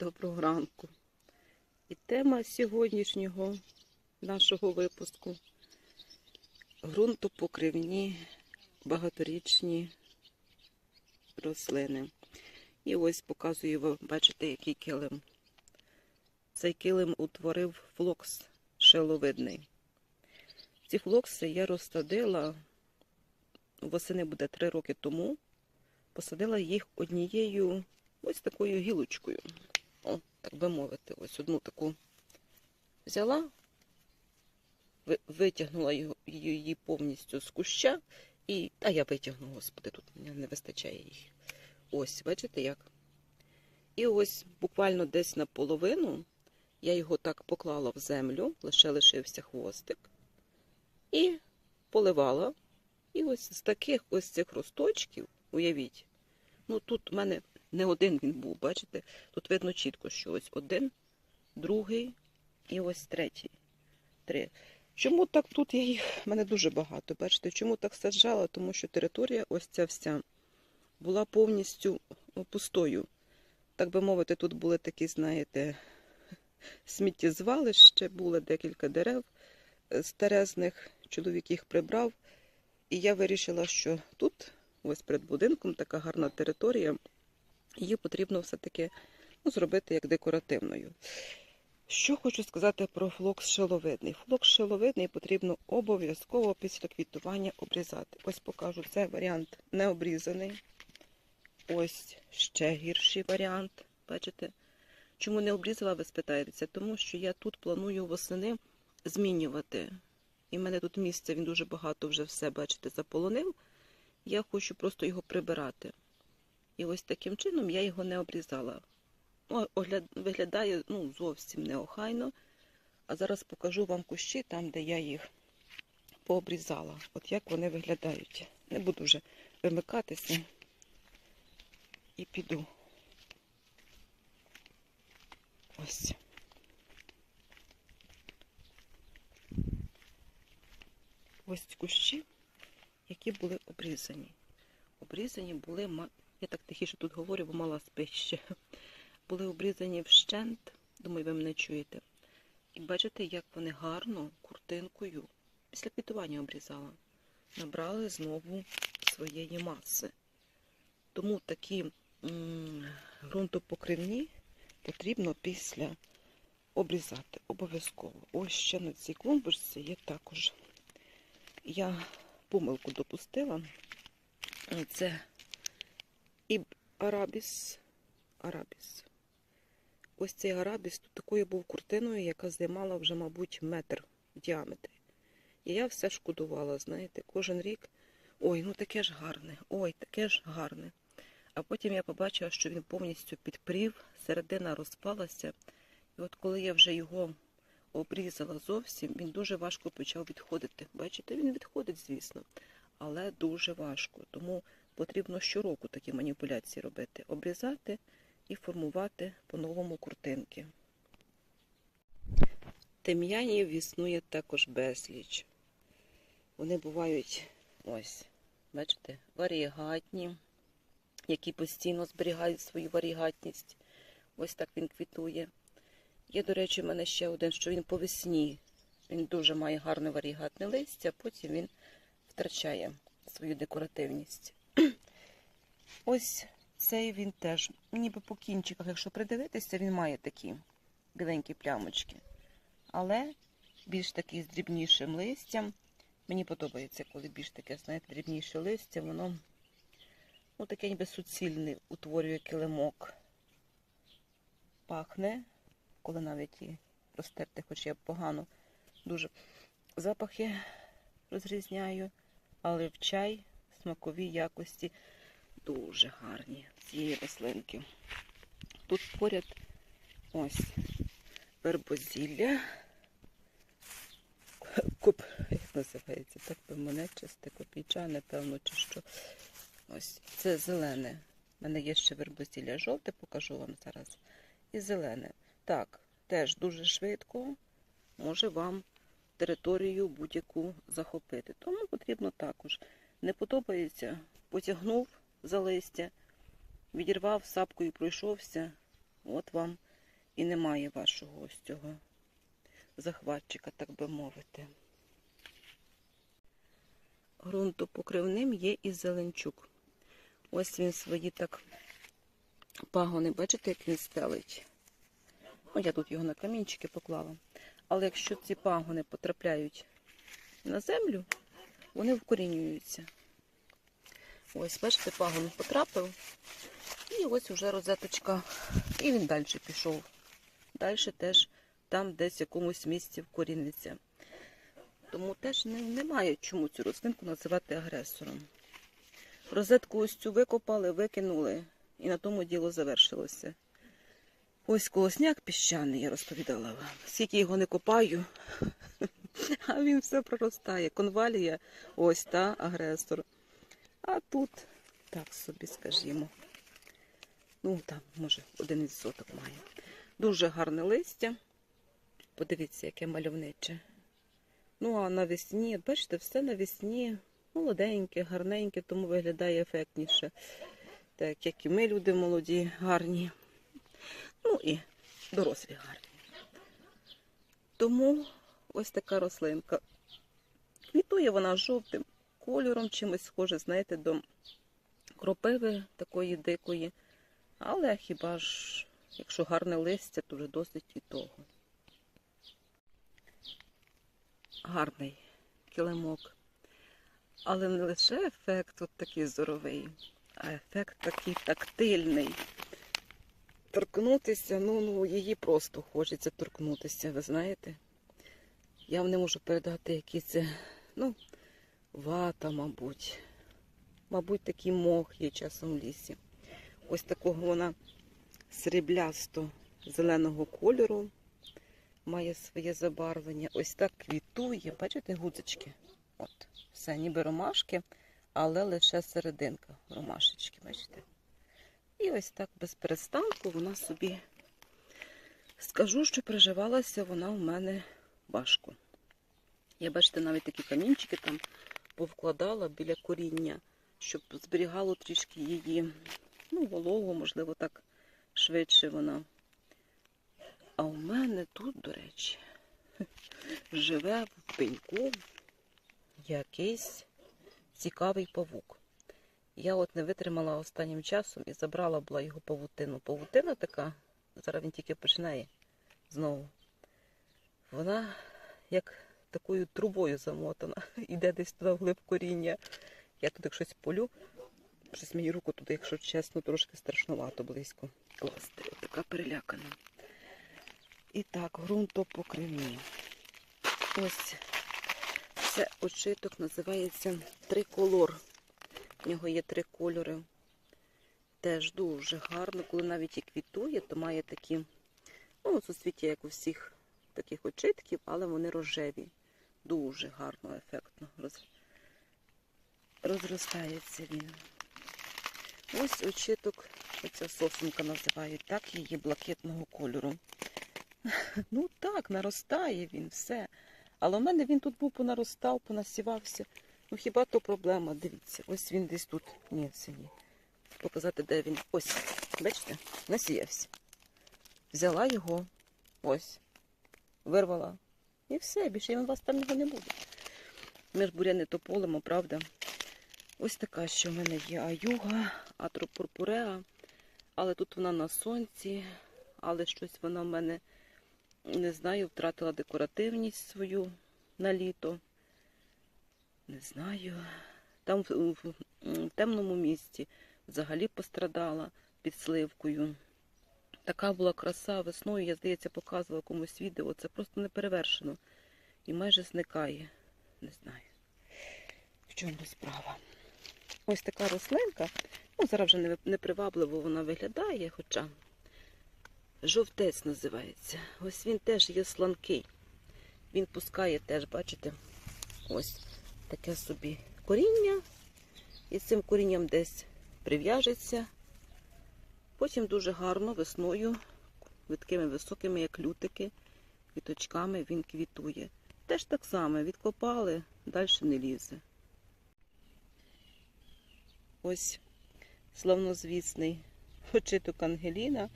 Доброго ранку. І тема сьогоднішнього нашого випуску ґрунтопокривні багаторічні рослини. І ось показую вам, бачите, який килим. Цей килим утворив флокс шеловидний. Ці флокси я розсадила восени буде три роки тому. Посадила їх однією ось такою гілочкою. О, так би мовити, ось одну таку взяла, витягнула її повністю з куща, і. А я витягну, господи, тут мені не вистачає їх. Ось, бачите як? І ось буквально десь наполовину я його так поклала в землю, лише лишився хвостик, і поливала. І ось з таких ось цих росточків, уявіть, ну тут у мене не один він був, бачите? Тут видно чітко, що ось один, другий і ось третій. Три. Чому так тут я їх? в мене дуже багато. Бачите, чому так саджала? Тому що територія, ось ця вся, була повністю ну, пустою. Так би мовити, тут були такі, знаєте, сміттєзвалище, було декілька дерев е, старезних, чоловік їх прибрав. І я вирішила, що тут, ось перед будинком, така гарна територія, її потрібно все-таки ну, зробити як декоративною. Що хочу сказати про флокс шиловидний. Флокс шиловидний потрібно обов'язково після квітування обрізати. Ось покажу, це варіант не обрізаний. Ось ще гірший варіант. Бачите? Чому не обрізала, ви спитаєтеся? Тому що я тут планую восени змінювати. І в мене тут місце, він дуже багато вже все, бачите, заполонив. Я хочу просто його прибирати. І ось таким чином я його не обрізала. Огляд... Виглядає ну, зовсім неохайно. А зараз покажу вам кущі там, де я їх пообрізала. От як вони виглядають. Не буду вже вимикатися і піду. Ось. Ось кущі, які були обрізані. Обрізані були, я так тихіше тут говорю, бо мала спить ще. Були обрізані вщент, думаю, ви мене чуєте. І бачите, як вони гарно, куртинкою, після квітування обрізала, набрали знову своєї маси. Тому такі ґрунтопокривні потрібно після обрізати обов'язково. Ось ще на цій клумбочці є також. Я помилку допустила. Це арабіс. Арабіс. Ось цей арабіс тут такою був куртиною, яка займала вже, мабуть, метр в діаметрі. І я все шкодувала, знаєте, кожен рік. Ой, ну таке ж гарне, ой, таке ж гарне. А потім я побачила, що він повністю підпрів, середина розпалася. І от коли я вже його обрізала зовсім, він дуже важко почав відходити. Бачите, він відходить, звісно, але дуже важко. Тому потрібно щороку такі маніпуляції робити. Обрізати і формувати по-новому куртинки. Тим'янів існує також безліч. Вони бувають ось, бачите, варігатні, які постійно зберігають свою варігатність. Ось так він квітує. Є, до речі, в мене ще один, що він по весні. Він дуже має гарне варігатне листя, а потім він втрачає свою декоративність. Ось цей він теж, ніби по кінчиках, якщо придивитися, він має такі біленькі плямочки. Але більш такий з дрібнішим листям. Мені подобається, коли більш таке, знаєте, дрібніше листя, воно ну, таке ніби суцільний утворює килимок. Пахне, коли навіть і розтерти, хоч я погано дуже запахи розрізняю, але в чай смакові якості дуже гарні цієї рослинки. Тут поряд ось вербозілля. Коп, як називається, так мене чисте копійчане, певно, чи що. Ось це зелене. У мене є ще вербозілля жовте, покажу вам зараз. І зелене. Так, теж дуже швидко може вам територію будь-яку захопити. Тому потрібно також. Не подобається, потягнув за листя, відірвав сапкою, пройшовся. От вам і немає вашого ось цього захватчика, так би мовити. Грунтопокривним є і зеленчук. Ось він свої так пагони, бачите, як він стелить. Ну, я тут його на камінчики поклала. Але якщо ці пагони потрапляють на землю, вони вкорінюються. Ось, бачите, пагон потрапив. І ось уже розеточка. І він далі пішов. Далі теж там десь в якомусь місці вкоріниться. Тому теж не, немає чому цю рослинку називати агресором. Розетку ось цю викопали, викинули, і на тому діло завершилося. Ось колосняк піщаний, я розповідала вам. Скільки його не копаю, а він все проростає. Конвалія, ось та агресор. А тут, так собі скажімо. Ну, там, може, один відсоток має. Дуже гарне листя. Подивіться, яке мальовниче. Ну, а навесні, бачите, все навесні молоденьке, гарненьке, тому виглядає ефектніше. Так, як і ми, люди молоді, гарні. Ну і дорослі гарні. Тому ось така рослинка. Квітує вона жовтим кольором, чимось схоже, знаєте, до кропиви такої дикої. Але хіба ж, якщо гарне листя, то вже досить і того. Гарний килимок. Але не лише ефект от такий здоровий, а ефект такий тактильний. Торкнутися, ну, ну, її просто хочеться торкнутися, ви знаєте. Я вам не можу передати, які це, ну, вата, мабуть. Мабуть, такий мох є часом в лісі. Ось такого вона сріблясто зеленого кольору. Має своє забарвлення. Ось так квітує. Бачите, гудзички? От, все, ніби ромашки, але лише серединка ромашечки, бачите? І ось так без перестанку вона собі скажу, що приживалася вона в мене важко. Я, бачите, навіть такі камінчики там повкладала біля коріння, щоб зберігало трішки її, ну, вологу, можливо, так швидше вона. А у мене тут, до речі, живе в пеньку якийсь цікавий павук. Я от не витримала останнім часом і забрала була його павутину. Павутина така, зараз він тільки починає знову. Вона як такою трубою замотана, іде десь туди вглиб коріння. Я тут як щось полю, щось мені руку туди, якщо чесно, трошки страшнувато близько. Класти, така перелякана. І так, ґрунтопокривні. Ось це очиток називається триколор. В нього є три кольори. Теж дуже гарно, коли навіть і квітує, то має такі, ну, суцвіття, як у всіх таких очитків, але вони рожеві. Дуже гарно, ефектно роз... розростається він. Ось очиток, оця сосунка називають, так, її блакитного кольору. Ну так, наростає він, все. Але в мене він тут був понаростав, понасівався. Ну хіба то проблема? Дивіться, ось він десь тут. Ні, це ні. Показати, де він. Ось, бачите, насіявся. Взяла його, ось, вирвала. І все, більше у вас його не буде. Ми ж буряни тополимо, правда? Ось така, що в мене є аюга, атропурпуреа. Але тут вона на сонці, але щось вона в мене, не знаю, втратила декоративність свою на літо. Не знаю. Там в, в, в темному місці взагалі пострадала під сливкою. Така була краса весною, я, здається, показувала комусь відео. Це просто неперевершено. І майже зникає. Не знаю, в чому справа. Ось така рослинка. Ну, зараз вже непривабливо вона виглядає, хоча жовтець називається. Ось він теж є сланкий. Він пускає теж, бачите, ось таке собі коріння. І цим корінням десь прив'яжеться. Потім дуже гарно весною, такими високими, як лютики, квіточками він квітує. Теж так само відкопали, далі не лізе. Ось славнозвісний очиток Ангеліна.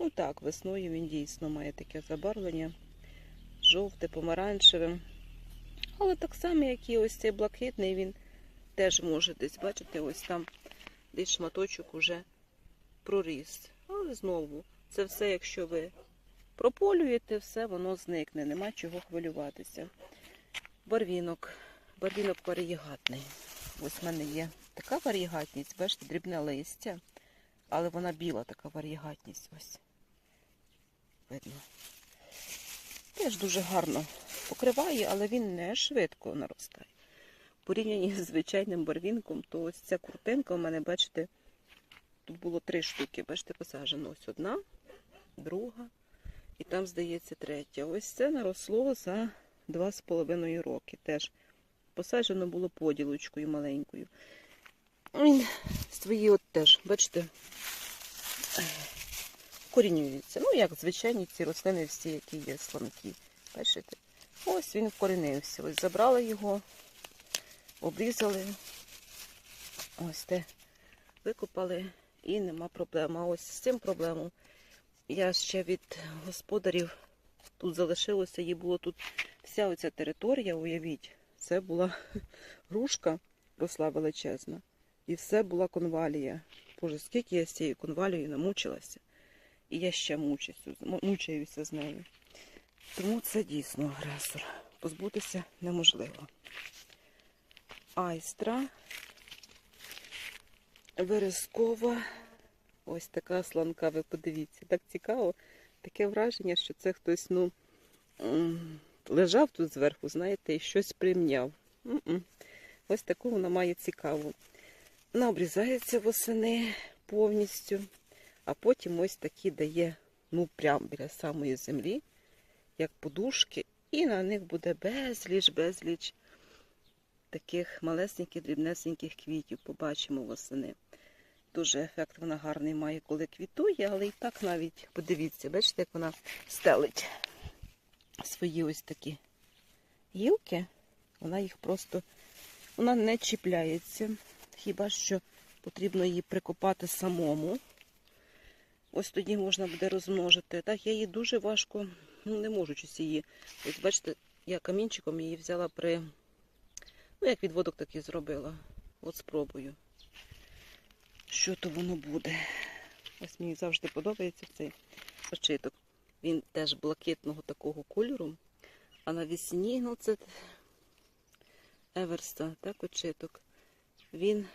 Ну так, весною він дійсно має таке забарвлення. Жовте, помаранчеве. Але так само, як і ось цей блакитний, він теж може десь, бачите, ось там десь шматочок уже проріс. Але знову, це все, якщо ви прополюєте, все воно зникне, нема чого хвилюватися. Барвінок. Барвінок варієгатний. Ось в мене є така варієгатність, бачите, дрібне листя, але вона біла така варієгатність. Ось. Видно. Теж дуже гарно покриває, але він не швидко наростає. В порівнянні з звичайним барвінком, то ось ця куртинка у мене, бачите, тут було три штуки, бачите, посаджено. Ось одна, друга, і там, здається, третя. Ось це наросло за два з половиною роки. Теж посаджено було поділочкою маленькою. Він свої от теж, бачите, корінюється. Ну, як звичайні ці рослини всі, які є сланкі. Бачите? Ось він вкорінився. Ось забрали його, обрізали. Ось те викопали і нема проблем. А ось з цим проблемом я ще від господарів тут залишилося, її було тут вся оця територія, уявіть, це була грушка, росла величезна. І все була конвалія. Боже, скільки я з цією конвалією намучилася. І я ще мучуся, мучаюся з нею. Тому це дійсно агресор. Позбутися неможливо. Айстра, верескова. Ось така сланка, ви подивіться. Так цікаво. Таке враження, що це хтось ну, лежав тут зверху, знаєте, і щось примняв. М-м. Ось таку вона має цікаву. Вона обрізається восени повністю, а потім ось такі дає, ну, прямо біля самої землі, як подушки, і на них буде безліч, безліч таких малесеньких, дрібнесеньких квітів. Побачимо восени. Дуже ефект вона гарний має, коли квітує, але і так навіть, подивіться, бачите, як вона стелить свої ось такі гілки. Вона їх просто вона не чіпляється. Хіба що потрібно її прикопати самому. Ось тоді можна буде розмножити. Так, я її дуже важко, ну не можу щось її. Ось бачите, я камінчиком її взяла при. Ну, як відводок так і зробила. От спробую. Що то воно буде. Ось мені завжди подобається цей очиток. Він теж блакитного такого кольору. А навесні, ну це Еверса, так, очиток. Він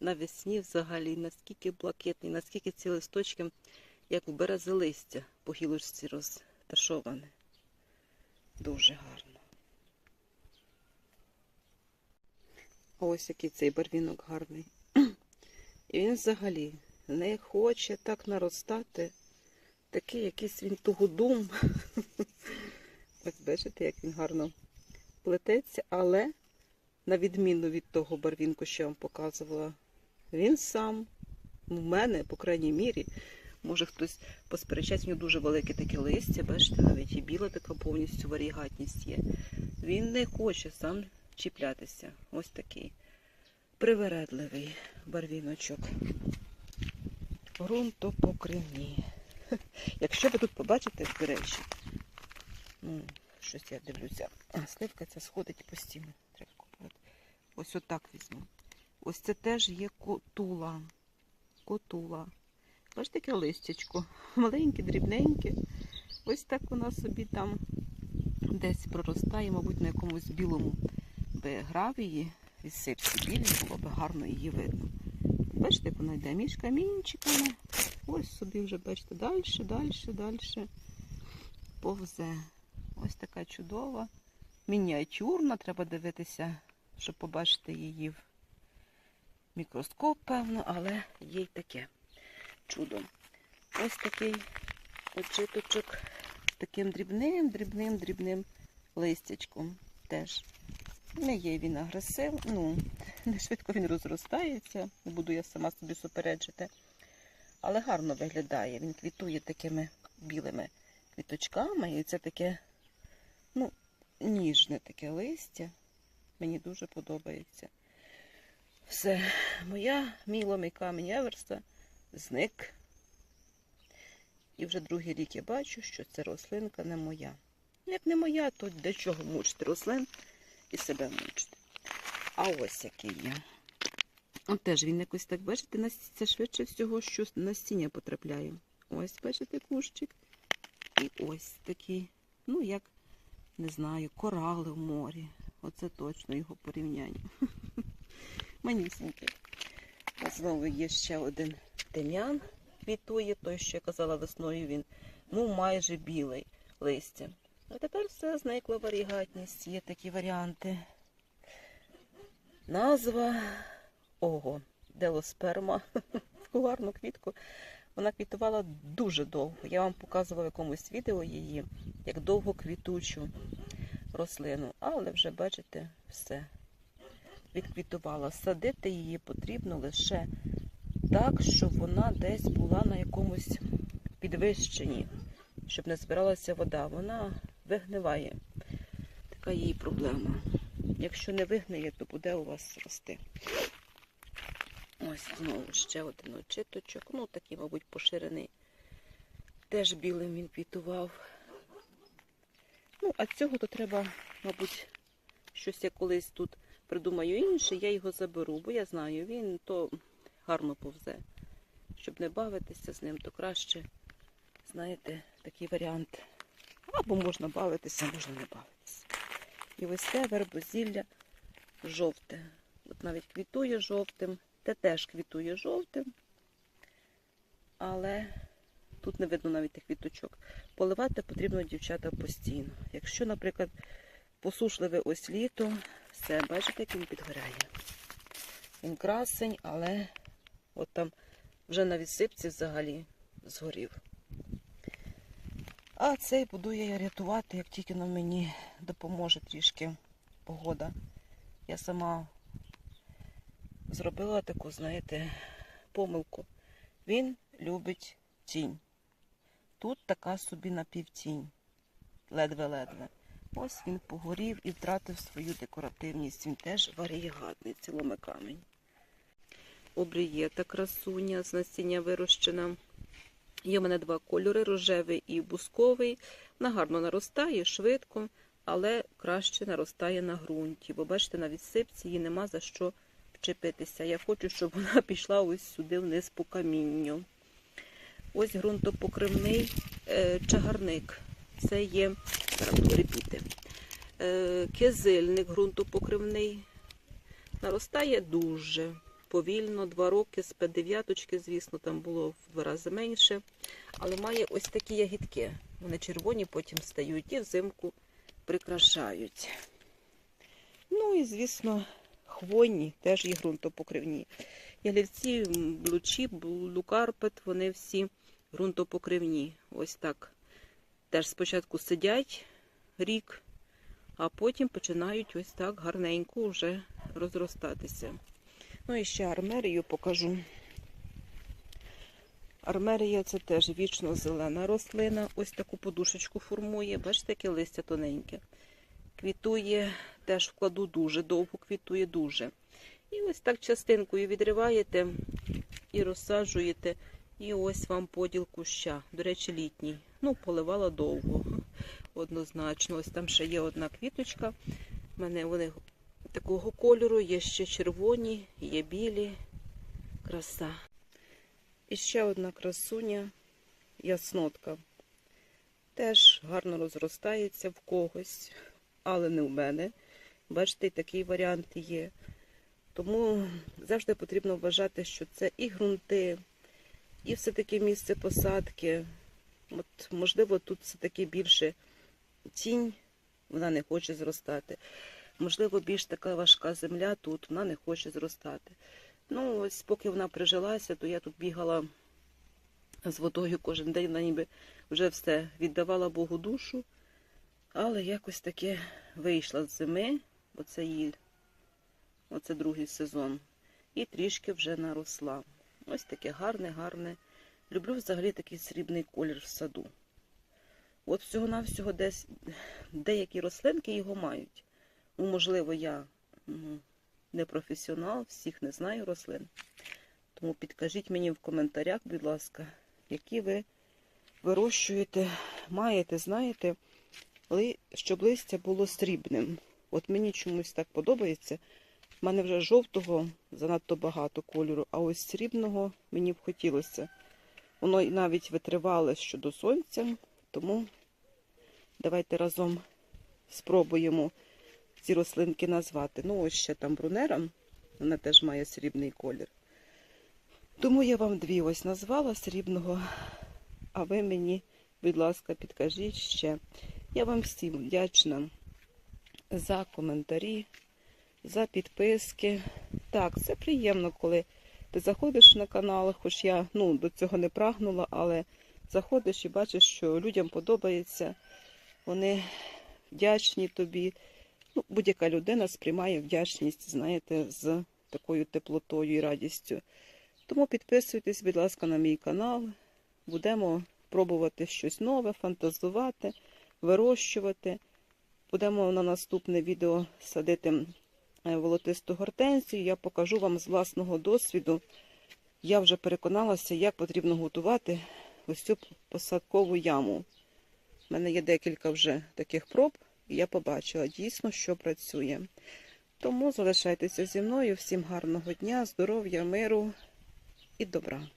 навесні взагалі наскільки блакитний, наскільки ці листочки, як у березолистя по гілочці розташоване. Дуже гарно. Ось який цей барвінок гарний. І він взагалі не хоче так наростати. Такий якийсь він тугодум. Ось бачите, як він гарно плететься, але на відміну від того барвінку, що я вам показувала, він сам, в мене, по крайній мірі, може хтось посперечать, у нього дуже велике таке листя, бачите, навіть і біла така повністю варігатність є. Він не хоче сам чіплятися. Ось такий привередливий барвіночок. Грунтопокривні. Якщо ви тут побачите, до речі, ну, щось я дивлюся, а, сливка ця сходить постійно. Треба купувати. Ось отак візьму. Ось це теж є котула. Котула. Бачите, таке листячко. Маленьке, дрібненьке. Ось так вона собі там десь проростає, мабуть, на якомусь білому би гравії і сипці білі, було б гарно її видно. Бачите, як вона йде між камінчиками. Ось собі вже, бачите, далі, далі, далі повзе. Ось така чудова, мініатюрна, треба дивитися, щоб побачити її в мікроскоп, певно, але є й таке чудо. Ось такий очиточок з таким дрібним, дрібним, дрібним листячком теж. Не є він агресив, ну, не швидко він розростається, не буду я сама собі суперечити. Але гарно виглядає. Він квітує такими білими квіточками. І це таке, ну, ніжне таке листя. Мені дуже подобається. Все, моя мій ломий камінь Еверса зник. І вже другий рік я бачу, що ця рослинка не моя. Як не моя, то для чого мучити рослин і себе мучити. А ось який є. От теж він якось так, бачите, це швидше всього, що на стіні потрапляє. Ось, бачите, кущик. І ось такий, ну як, не знаю, корали в морі. Оце точно його порівняння. Манісінький. Знову є ще один тим'ян квітує, той, що я казала весною, він ну майже білий листя. А тепер все зникла варігатність, є такі варіанти. Назва ого, делосперма куларну квітку. Вона квітувала дуже довго. Я вам показувала в якомусь відео її, як довго квітучу рослину. Але вже, бачите, все відквітувала. Садити її потрібно лише так, щоб вона десь була на якомусь підвищенні, щоб не збиралася вода. Вона вигниває. Така її проблема. Якщо не вигниє, то буде у вас рости. Ось знову ще один очиточок. Ну, такий, мабуть, поширений. Теж білим він квітував. Ну, а цього то треба, мабуть, щось я колись тут придумаю інше, я його заберу, бо я знаю, він то гарно повзе. Щоб не бавитися з ним, то краще, знаєте, такий варіант. Або можна бавитися, можна не бавитися. І ось це вербозілля жовте. От навіть квітує жовтим, те теж квітує жовтим, але тут не видно навіть тих квіточок. Поливати потрібно дівчата постійно. Якщо, наприклад, посушливе ось літо, все, бачите, як він підгоряє. Він красень, але от там вже на відсипці взагалі згорів. А цей буду я рятувати, як тільки на мені допоможе трішки погода. Я сама зробила таку, знаєте, помилку. Він любить тінь. Тут така собі напівтінь. Ледве-ледве. Ось він погорів і втратив свою декоративність. Він теж варієгатний, ціломи камінь. Обрієта красуня з насіння вирощена. Є в мене два кольори рожевий і бусковий. Вона гарно наростає, швидко, але краще наростає на ґрунті. Бо бачите, на відсипці її нема за що вчепитися. Я хочу, щоб вона пішла ось сюди вниз по камінню. Ось ґрунтопокривний е, чагарник. Це є репіти. Е, кизильник ґрунтопокривний. Наростає дуже повільно, два роки з П9, звісно, там було в два рази менше. Але має ось такі ягідки. Вони червоні потім стають і взимку прикрашають. Ну і, звісно, хвойні теж є ґрунтопокривні. Ялівці, блучі, блукарпет, вони всі ґрунтопокривні. Ось так. Теж спочатку сидять рік, а потім починають ось так гарненько вже розростатися. Ну і ще армерію покажу. Армерія це теж вічно зелена рослина. Ось таку подушечку формує. Бачите, яке листя тоненьке. Квітує, теж вкладу дуже довго, квітує дуже. І ось так частинкою відриваєте і розсаджуєте. І ось вам поділ куща. До речі, літній. Ну, поливала довго, однозначно. Ось там ще є одна квіточка. У мене вони такого кольору, є ще червоні, є білі. Краса. І ще одна красуня, яснотка. Теж гарно розростається в когось, але не в мене. Бачите, такий варіант є. Тому завжди потрібно вважати, що це і ґрунти, і все-таки місце посадки. От, можливо, тут все-таки більше тінь, вона не хоче зростати. Можливо, більш така важка земля тут, вона не хоче зростати. Ну, ось поки вона прижилася, то я тут бігала з водою кожен день, вона ніби вже все віддавала Богу душу, але якось таке вийшла з зими, бо це її, оце другий сезон, і трішки вже наросла. Ось таке гарне, гарне. Люблю взагалі такий срібний колір в саду. От всього-навсього десь деякі рослинки його мають. Ну, можливо, я не професіонал, всіх не знаю рослин. Тому підкажіть мені в коментарях, будь ласка, які ви вирощуєте, маєте, знаєте, щоб листя було срібним. От мені чомусь так подобається. У мене вже жовтого занадто багато кольору, а ось срібного мені б хотілося. Воно і навіть витривале щодо сонця, тому давайте разом спробуємо ці рослинки назвати. Ну, ось ще там брунера, вона теж має срібний колір. Тому я вам дві ось назвала срібного, а ви мені, будь ласка, підкажіть ще. Я вам всім вдячна за коментарі, за підписки. Так, це приємно, коли ти заходиш на канал, хоч я ну, до цього не прагнула, але заходиш і бачиш, що людям подобається, вони вдячні тобі. Ну, будь-яка людина сприймає вдячність, знаєте, з такою теплотою і радістю. Тому підписуйтесь, будь ласка, на мій канал. Будемо пробувати щось нове, фантазувати, вирощувати. Будемо на наступне відео садити е, волотисту гортензію. Я покажу вам з власного досвіду. Я вже переконалася, як потрібно готувати ось цю посадкову яму. У мене є декілька вже таких проб, і я побачила дійсно, що працює. Тому залишайтеся зі мною. Всім гарного дня, здоров'я, миру і добра.